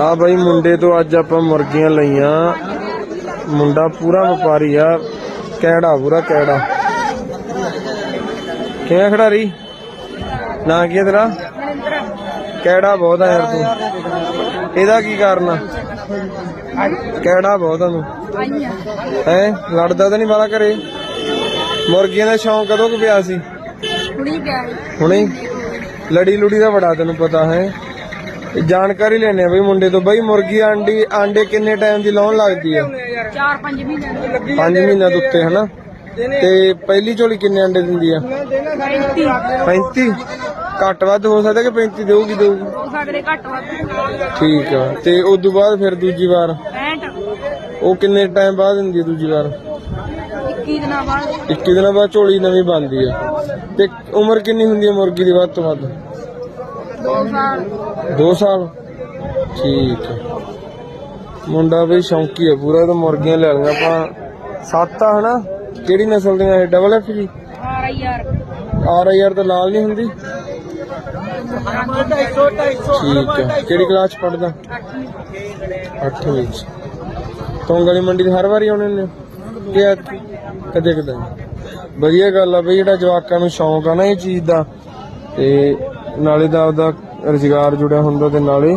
ਆ ਬਾਈ ਮੁੰਡੇ ਤੋਂ ਅੱਜ ਆਪਾਂ ਮੁਰਗੀਆਂ ਲਈਆਂ। ਮੁੰਡਾ ਪੂਰਾ ਵਪਾਰੀ ਆ ਕੈੜਾ ਪੂਰਾ ਕੈੜਾ। ਕਿਵੇਂ ਖੜਾਰੀ ਨਾਂ ਕੀ ਹੈ ਤੇਰਾ? ਕੈੜਾ ਬਹੁਤ ਆ ਯਾਰ ਤੂੰ। ਇਹਦਾ ਕੀ ਕਾਰਨ ਆ? ਕੈੜਾ ਬਹੁਤ ਆ ਤੂੰ। ਹੈ? ਲੜਦਾ ਤਾਂ ਨਹੀਂ ਵਾਲਾ ਘਰੇ। ਮੁਰਗੀਆਂ ਦਾ ਸ਼ੌਂਕ ਕਦੋਂ ਕੁ ਪਿਆ ਸੀ? ਕੁੜੀ ਪਿਆ ਹੁਣੇ? ਲੜੀ ਲੁੜੀ ਦਾ ਬੜਾ ਤੈਨੂੰ ਪਤਾ ਹੈ? ਜਾਣਕਾਰੀ ਲੈਣੇ ਆ ਬਈ ਮੁੰਡੇ ਤੋਂ। ਬਈ ਮੁਰਗੀ ਆਂਡੀ ਆਂਡੇ ਕਿੰਨੇ ਟਾਈਮ ਦੀ ਲਾਉਣ ਲੱਗਦੀ ਹੈ 4-5 ਮਹੀਨੇ 5 ਮਹੀਨਿਆਂ ਦੇ ਉੱਤੇ ਹਨਾ? ਤੇ ਪਹਿਲੀ ਝੋਲੀ ਕਿੰਨੇ ਆਂਡੇ ਦਿੰਦੀ ਆ? 35 35 ਘੱਟ ਵੱਧ ਹੋ ਸਕਦਾ ਕਿ 35 ਦੇਊਗੀ ਦੇਊਗੀ? ਹੋ ਸਕਦੇ ਘੱਟ ਵੱਧ। ਠੀਕ ਆ। ਤੇ ਉਸ ਤੋਂ ਬਾਅਦ ਫਿਰ ਦੂਜੀ ਵਾਰ? 65 ਉਹ ਕਿੰਨੇ ਟਾਈਮ ਬਾਅਦ ਦਿੰਦੀ ਆ ਦੂਜੀ ਵਾਰ? 21 ਦਿਨਾਂ ਬਾਅਦ। 21 ਦਿਨਾਂ ਬਾਅਦ ਝੋਲੀ ਨਵੀਂ ਬਣਦੀ ਆ। ਤੇ ਉਮਰ ਕਿੰਨੀ ਹੁੰਦੀ ਆ ਮੁਰਗੀ ਦੀ ਵੱਧ ਤੋਂ ਵੱਧ? 2 ਸਾਲ। 2 ਸਾਲ? ਠੀਕ ਹੈ ਮੁੰਡਾ ਵੀ ਸ਼ੌਂਕੀ ਹੈ ਪੂਰਾ ਇਹ ਤਾਂ ਮੁਰਗੀਆਂ ਲੈ ਲਈਆਂ ਆਪਾਂ। ਸੱਤ ਆ ਹਨਾ? ਕਿਹੜੀ ਨਸਲ ਦੀਆਂ ਇਹ? ਡਬਲ ਐਫ ਜੀ? R I R. ਤਾਂ ਲਾਲ ਨਹੀਂ ਹੁੰਦੀ? ਠੀਕ ਹੈ ਕਿਹੜੀ ਕਲਾਸ ਪੜਦਾ 8ਵੀਂ ਚ। ਤੋਂਗ ਵਾਲੀ ਮੰਡੀ ਤੇ ਹਰ ਵਾਰੀ ਆਉਣੇ ਨੇ ਕਿ? ਕਦੇ ਕਦੇ? ਵਧੀਆ ਗੱਲ ਆ ਬਈ ਜਿਹੜਾ ਜਵਾਕਾਂ ਨੂੰ ਸ਼ੌਂਕ ਆ ਨਾ ਇਹ ਚੀਜ਼ ਦਾ ਤੇ ਨਾਲੇ ਦਾ ਆਪਦਾ ਰੁਜ਼ਗਾਰ ਜੁੜਿਆ ਹੁੰਦਾ ਤੇ ਨਾਲੇ